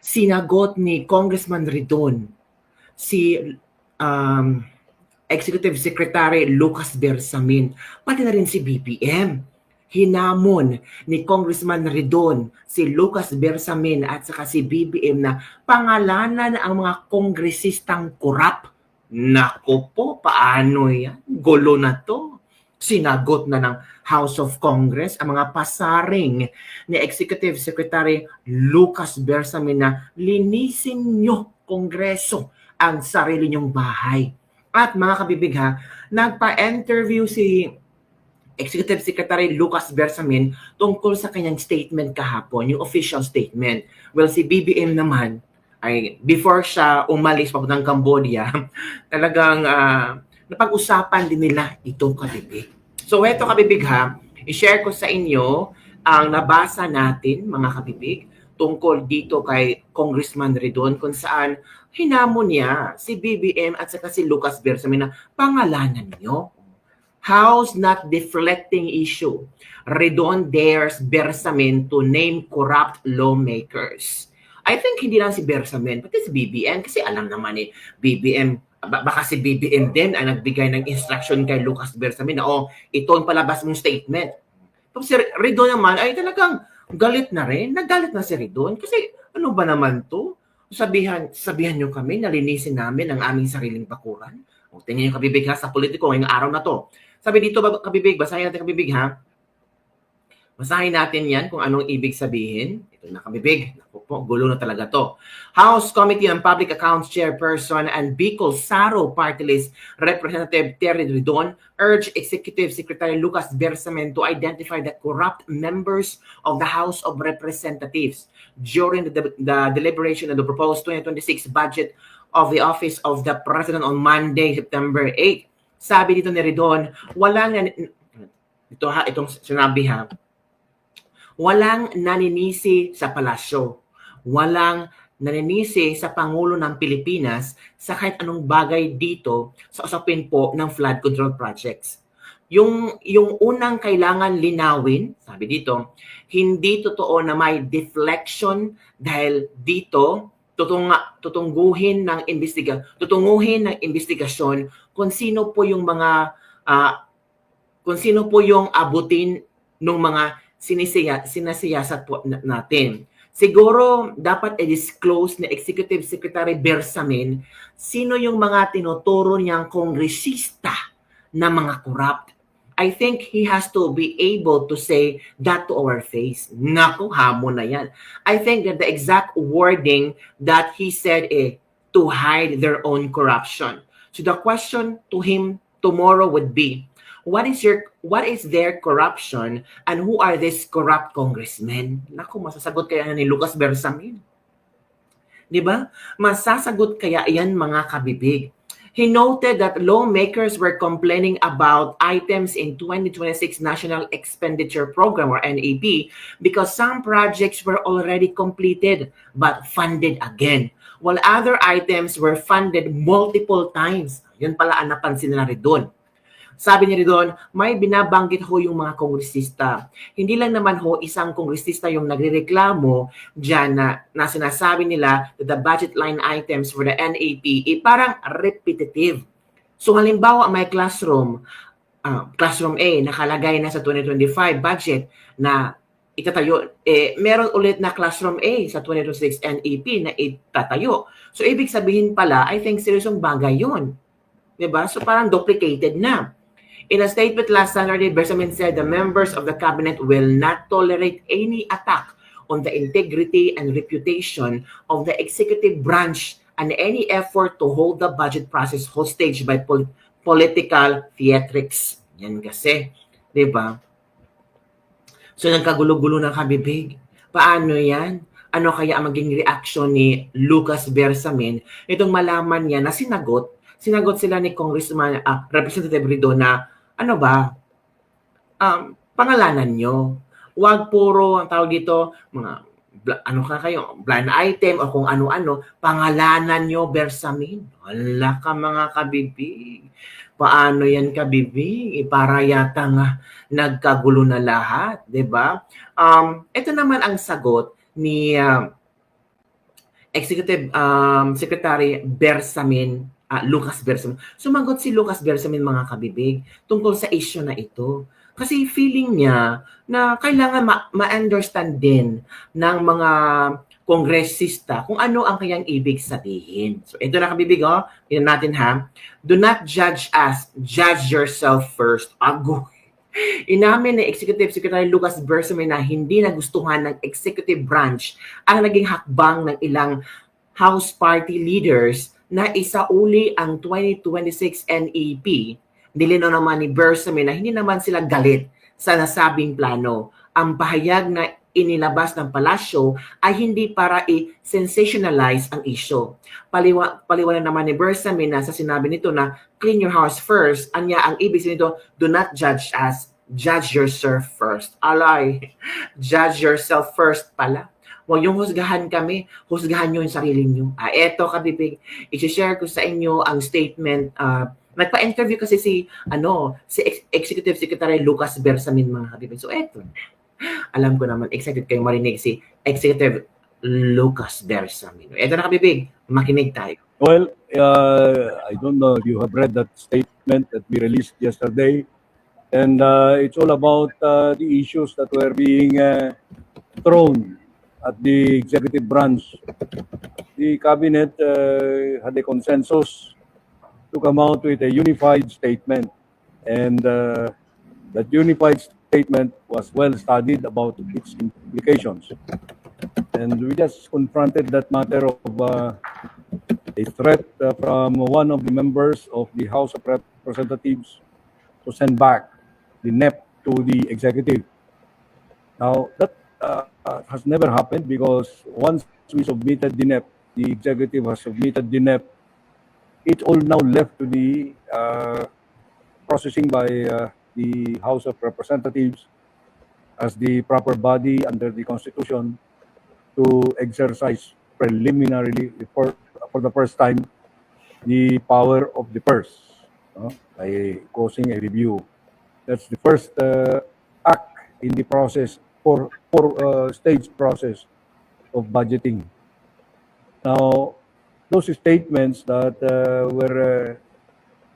sinagot ni Congressman Ridon si um, Executive Secretary Lucas Bersamin, pati na rin si BPM. Hinamon ni Congressman Ridon si Lucas Bersamin at saka si BBM na pangalanan ang mga kongresistang kurap. Nako po, paano yan? Gulo na to. Sinagot na ng House of Congress ang mga pasaring ni Executive Secretary Lucas Bersamin na linisin nyo, Kongreso, ang sarili nyong bahay. At mga kabibig ha, nagpa-interview si Executive Secretary Lucas Bersamin tungkol sa kanyang statement kahapon, yung official statement. Well, si BBM naman, ay before siya umalis papuntang Cambodia, talagang uh, napag-usapan din nila ito kabibig. So eto kabibig ha, i-share ko sa inyo ang nabasa natin mga kabibig tungkol dito kay Congressman Redon kung saan hinamon niya si BBM at saka si Lucas Bersamin na pangalanan niyo. House not deflecting issue. Redon dares Bersamin to name corrupt lawmakers. I think hindi lang si Bersamin, pati si BBM kasi alam naman eh, BBM baka si BBM din ang nagbigay ng instruction kay Lucas Bersamin na oh, ito ang palabas mong statement. Tapos si Redon naman ay talagang galit na rin. Nagalit na si Redon kasi ano ba naman to? Sabihan, sabihan nyo kami, nalinisin namin ang aming sariling bakuran. O tingnan nyo kabibig ha sa politiko ngayong araw na to. Sabi dito, kabibig, basahin natin kabibig ha. Basahin natin yan kung anong ibig sabihin. Ito na kabibig. Po, gulo na talaga to. House Committee on Public Accounts Chairperson and Bicol Saro Party List Representative Terry Ridon urged Executive Secretary Lucas Bersamen to identify the corrupt members of the House of Representatives during the, the deliberation of the proposed 2026 budget of the Office of the President on Monday, September 8. Sabi dito ni Ridon, walang ito ha, itong sinabi ha, walang naninisi sa palasyo. Walang naninisi sa Pangulo ng Pilipinas sa kahit anong bagay dito sa usapin po ng flood control projects. Yung, yung unang kailangan linawin, sabi dito, hindi totoo na may deflection dahil dito tutung, tutungguhin ng investiga tutunguhin ng investigasyon kung sino po yung mga uh, kung sino po yung abutin ng mga sinisiya, sinasiyasat po natin. Siguro dapat i-disclose ni Executive Secretary Bersamin sino yung mga tinuturo niyang kongresista na mga corrupt. I think he has to be able to say that to our face. Naku, hamon na yan. I think that the exact wording that he said eh, to hide their own corruption. So the question to him tomorrow would be, what is your what is their corruption and who are these corrupt congressmen? Naku, masasagot kaya ni Lucas Bersamin. 'Di ba? Masasagot kaya 'yan mga kabibig. He noted that lawmakers were complaining about items in 2026 National Expenditure Program or NEP because some projects were already completed but funded again while other items were funded multiple times. Yun pala ang napansin na rin doon. Sabi niya doon, may binabanggit ho yung mga kongresista. Hindi lang naman ho isang kongresista yung nagrereklamo dyan na, na sinasabi nila that the budget line items for the NAP eh, parang repetitive. So halimbawa may classroom, uh, classroom A nakalagay na sa 2025 budget na itatayo, eh, meron ulit na classroom A sa 2026 NAP na itatayo. So ibig sabihin pala, I think seryosong bagay yun. Diba? So parang duplicated na. In a statement last Saturday, Bersamin said the members of the cabinet will not tolerate any attack on the integrity and reputation of the executive branch and any effort to hold the budget process hostage by pol- political theatrics. Yan kasi, di ba? So nagkagulo-gulo ng kabibig. Paano yan? Ano kaya ang maging reaction ni Lucas Bersamin? Itong malaman niya na sinagot, sinagot sila ni Congressman, uh, Representative Rido na ano ba, um, pangalanan nyo. Huwag puro, ang tawag dito, mga ano ka kayo, blind item o kung ano-ano, pangalanan nyo, Bersamin. Wala ka mga kabibig. Paano yan kabibig? E para yata nga nagkagulo na lahat, di ba? Um, ito naman ang sagot ni uh, Executive um, Secretary Bersamin, ah, Lucas Bersamin. Sumagot si Lucas Bersamin mga kabibig tungkol sa issue na ito. Kasi feeling niya na kailangan ma- ma-understand din ng mga kongresista kung ano ang kanyang ibig sabihin. So ito na kabibig, oh. Tingnan natin ha. Do not judge us. Judge yourself first. Ago. Inamin ni Executive Secretary Lucas Bersamin na hindi nagustuhan ng executive branch ang naging hakbang ng ilang House Party leaders na isauli ang 2026 NEP. Nilinaw naman ni Bersamin na hindi naman sila galit sa nasabing plano. Ang pahayag na inilabas ng palasyo ay hindi para i-sensationalize ang issue. Paliwa, paliwanag naman ni Bersamin na sa sinabi nito na clean your house first, anya ang ibig sabihin nito, do not judge us, judge yourself first. Alay, judge yourself first pala. Huwag yung husgahan kami, husgahan nyo yung sarili nyo. Ah, eto kabibig, i-share ko sa inyo ang statement. ah, nagpa-interview kasi si, ano, si Ex- Executive Secretary Lucas Bersamin mga kabibig. So eto, alam ko naman, excited kayo marinig si Executive Lucas Bersamin. Eto na kabibig, makinig tayo. Well, uh, I don't know if you have read that statement that we released yesterday, and uh, it's all about uh, the issues that were being uh, thrown at the executive branch. The cabinet uh, had a consensus to come out with a unified statement, and uh, that unified statement was well studied about its implications. And we just confronted that matter of uh, a threat uh, from one of the members of the House of Representatives to send back the NEP to the executive. Now, that uh, uh, has never happened because once we submitted the NEP, the executive has submitted the NEP, it all now left to the uh, processing by uh, the House of Representatives as the proper body under the Constitution to exercise preliminarily for, for the first time the power of the purse no? by causing a review. That's the first uh, act in the process for for uh, stage process of budgeting. Now, those statements that uh, were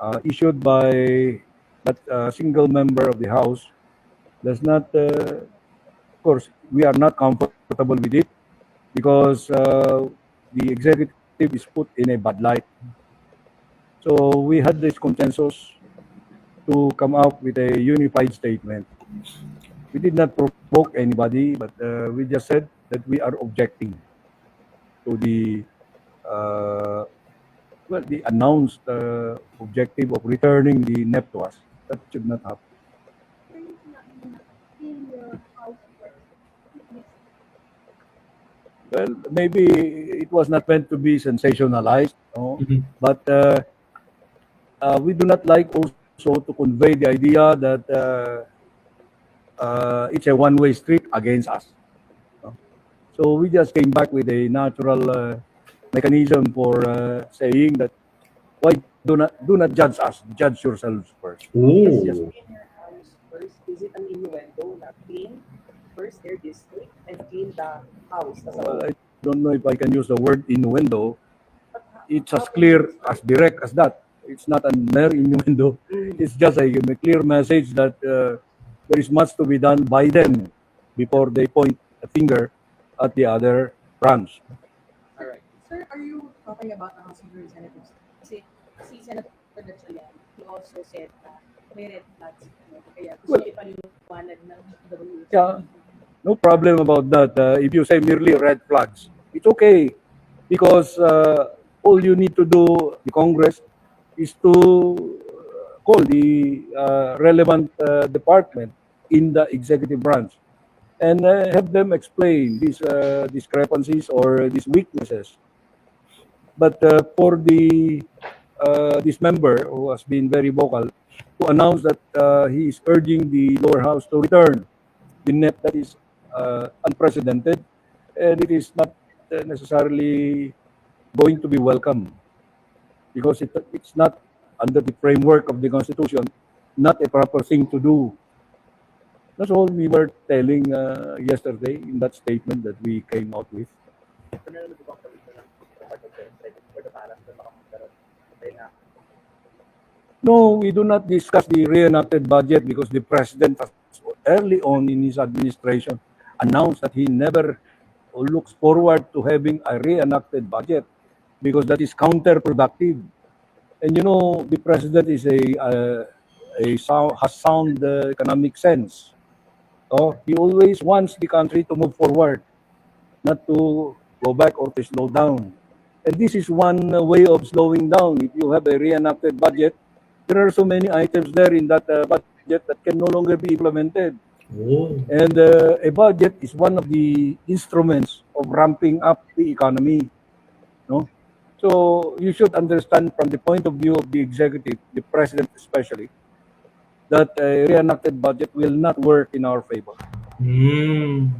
uh, uh, issued by that uh, single member of the House does not, uh, of course, we are not comfortable with it because the executive is put in a bad light. So we had this consensus to come out with a unified statement. We did not provoke anybody, but uh, we just said that we are objecting to the uh, well, the announced uh, objective of returning the NEP to us. That should not happen. Well, maybe it was not meant to be sensationalized, no? but uh, uh, we do not like also to convey the idea that uh, it's a one-way street against us. So we just came back with a natural uh, mechanism for uh, saying that why do not do not judge us, judge yourselves first. Ooh. Just clean your house first. Is it an innuendo na clean first their district and clean the house? Well. I don't know if I can use the word innuendo. It's as clear, as direct as that. It's not a mere innuendo. It's just a, a clear message that uh, there is much to be done by them before they point a finger at the other branch. Alright. Sir, are you talking about the House of Representatives? Kasi si Senator Gatchalian, he also said na may red flags. Kaya gusto Well- niya ng WC. Yeah. No problem about that. Uh, if you say merely red flags, it's okay because uh, all you need to do, the Congress, is to call the uh, relevant uh, department in the executive branch and uh, have them explain these uh, discrepancies or these weaknesses. But uh, for the uh, this member who has been very vocal to announce that he is urging the lower house to return the net that is unprecedented and it is not necessarily going to be welcome because it, it's not under the framework of the constitution not a proper thing to do that's all we were telling uh, yesterday in that statement that we came out with No, we do not discuss the reenacted budget because the president early on in his administration announced that he never looks forward to having a reenacted budget because that is counterproductive. And you know, the president is a uh, a sound, has sound uh, economic sense. Oh, he always wants the country to move forward, not to go back or to slow down. And this is one uh, way of slowing down. If you have a reenacted budget, there are so many items there in that uh, budget that can no longer be implemented. Oh. And uh, a budget is one of the instruments of ramping up the economy. So you should understand from the point of view of the executive, the president especially, that a reenacted budget will not work in our favor. Hmm.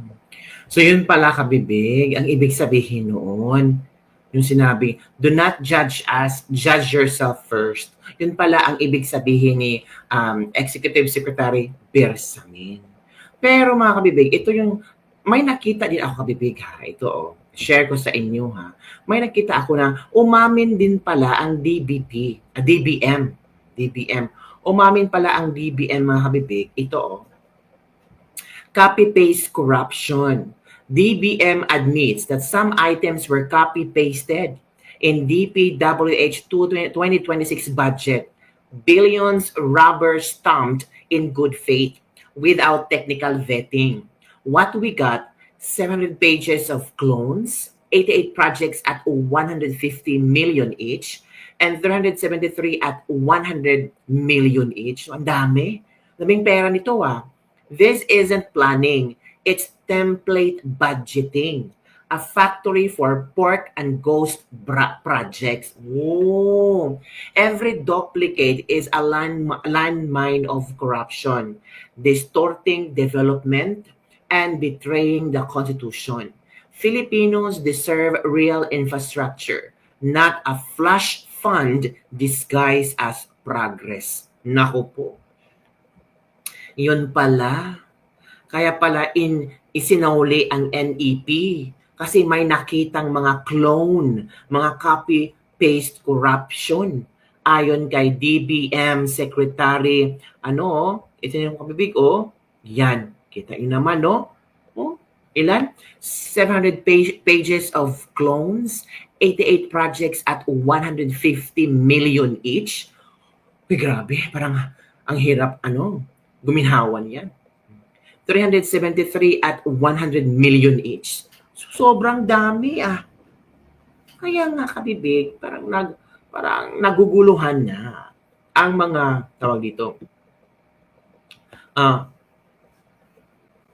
So yun pala kabibig, ang ibig sabihin noon, yung sinabi, do not judge us, judge yourself first. Yun pala ang ibig sabihin ni um, Executive Secretary Bersamin. Pero mga kabibig, ito yung, may nakita din ako kabibig ha, ito oh, share ko sa inyo ha. May nakita ako na umamin din pala ang DBP, ah, DBM, DBM. Umamin pala ang DBM mga kabibig, ito oh, copy-paste corruption. DBM admits that some items were copy-pasted in DPWH 2026 budget. Billions rubber stamped in good faith without technical vetting. What we got, 700 pages of clones, 88 projects at 150 million each, and 373 at 100 million each. Ang dami. Daming pera nito ah. This isn't planning. It's template budgeting. A factory for pork and ghost bra- projects. Oh. Every duplicate is a land, landmine of corruption, distorting development and betraying the Constitution. Filipinos deserve real infrastructure, not a flush fund disguised as progress. Naku po. Yun pala. Kaya pala in isinauli ang NEP kasi may nakitang mga clone, mga copy-paste corruption. Ayon kay DBM Secretary, ano, ito yung kabibig, oh, yan. Kita yun naman, no? Oh, ilan? 700 page, pages of clones, 88 projects at 150 million each. Uy, grabe, parang ang hirap, ano, guminhawan yan. 373 at 100 million each. So, sobrang dami ah. Kaya nga kabibig, parang nag parang naguguluhan na ang mga tawag dito. Ah,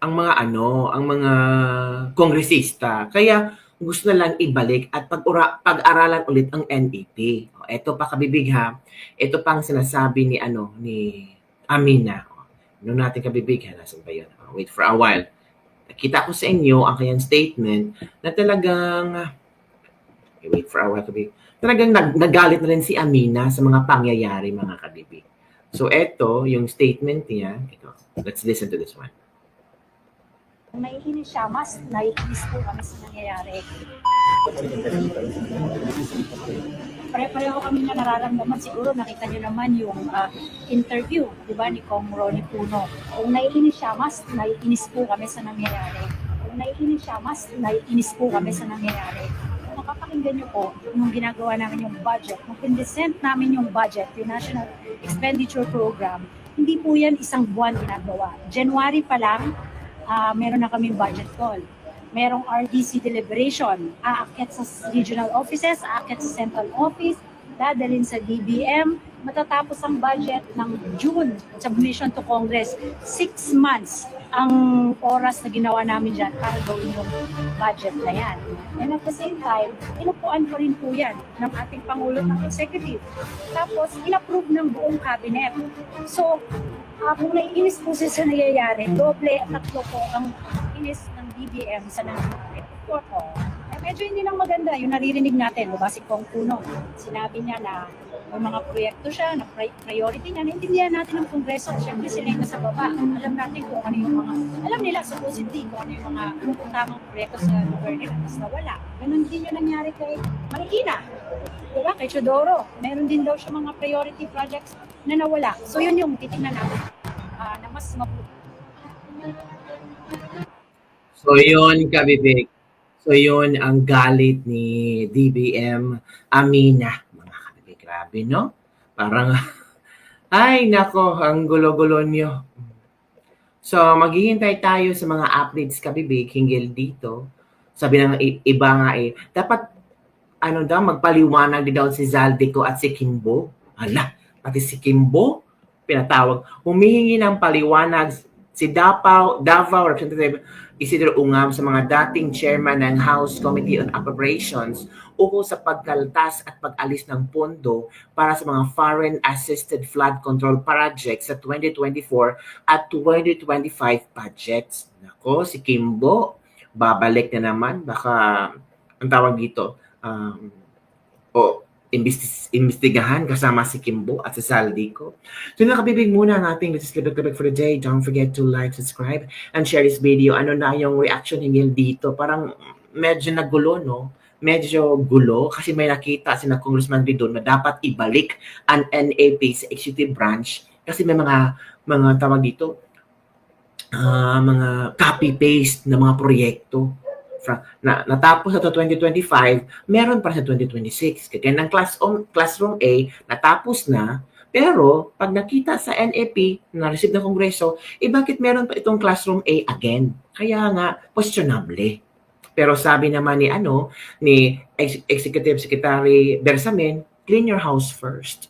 ang mga ano, ang mga kongresista. Kaya gusto na lang ibalik at pag pag-aralan ulit ang NEP. O, eto pa kabibig ha. Ito pang sinasabi ni ano ni Amina. Ano natin kabibig ha? Nasaan ba yun? Oh, wait for a while. Nakita ko sa inyo ang kanyang statement na talagang okay, wait for a while kabibig. Talagang nag, nagalit na rin si Amina sa mga pangyayari mga kabibig. So eto yung statement niya. Ito. Let's listen to this one. Naiinis siya, mas naiinis po kami sa nangyayari. Pare-pareho kami na nararamdaman. Siguro nakita niyo naman yung ah, interview, di ba, ni Kong Ronnie Puno. Kung naiinis siya, mas naiinis po kami sa nangyayari. Kung naiinis siya, mas naiinis po kami sa nangyayari. Kung makapakinggan niyo po yung ginagawa namin yung budget, kung pinesent namin yung budget, yung National Expenditure Program, hindi po yan isang buwan ginagawa. January pa lang, ah meron na kaming budget call. Merong RDC deliberation, aakyat sa regional offices, aakyat sa central office, dadalhin sa DBM, matatapos ang budget ng June, submission to Congress. Six months ang oras na ginawa namin dyan para gawin yung budget na yan. And at the same time, inupuan pa rin po yan ng ating Pangulo ng Executive. Tapos, inapprove ng buong cabinet. So, Ah, kung naiinis po siya sa nangyayari, doble at tatlo po ang inis ng DBM sa nangyayari. Totoo. Eh, medyo hindi lang maganda yung naririnig natin, diba si Kong Puno. Sinabi niya na may mga proyekto siya na pri- priority niya, naintindihan natin ng Kongreso. Siyempre sila yung nasa baba. Alam natin kung ano yung mga, alam nila supposedly kung ano yung mga tamang proyekto sa lugar nila. Tapos nawala. Ganon din yung nangyari kay Marikina. Diba? Kay Chodoro. Meron din daw siya mga priority projects na nawala. So yun yung titingnan natin ah, na mas mabuti. So yun, kabibig. So yun ang galit ni DBM Amina. Mga kabibig, grabe, no? Parang, ay nako, ang gulo-gulo nyo. So maghihintay tayo sa mga updates kabibig hinggil dito. Sabi ng iba nga eh, dapat ano daw, magpaliwanag din daw si Zaldico at si Kimbo. Hala, pati si Kimbo, pinatawag. Humihingi ng paliwanag si Davao, Davao Representative Isidro Ungam sa mga dating chairman ng House Committee on Appropriations ukol sa pagkaltas at pag-alis ng pondo para sa mga foreign assisted flood control projects sa 2024 at 2025 budgets. Nako, si Kimbo, babalik na naman. Baka, ang tawag dito, um, o imbis- imbestigahan kasama si Kimbo at si Saldico. So nakabibig muna ang ating This is Libig Libig for the day. Don't forget to like, subscribe, and share this video. Ano na yung reaction hinggil dito? Parang medyo nagulo, no? Medyo gulo kasi may nakita si na Congressman Ridon na dapat ibalik ang NAP sa executive branch kasi may mga mga tawag dito ah, mga copy-paste na mga proyekto Na natapos sa 2025, meron pa sa 2026. Kaya ng classroom, classroom A, natapos na, pero pag nakita sa NAP na receive ng Kongreso, eh bakit meron pa itong classroom A again? Kaya nga, questionable. Pero sabi naman ni ano ni Ex- Executive Secretary Bersamin, clean your house first.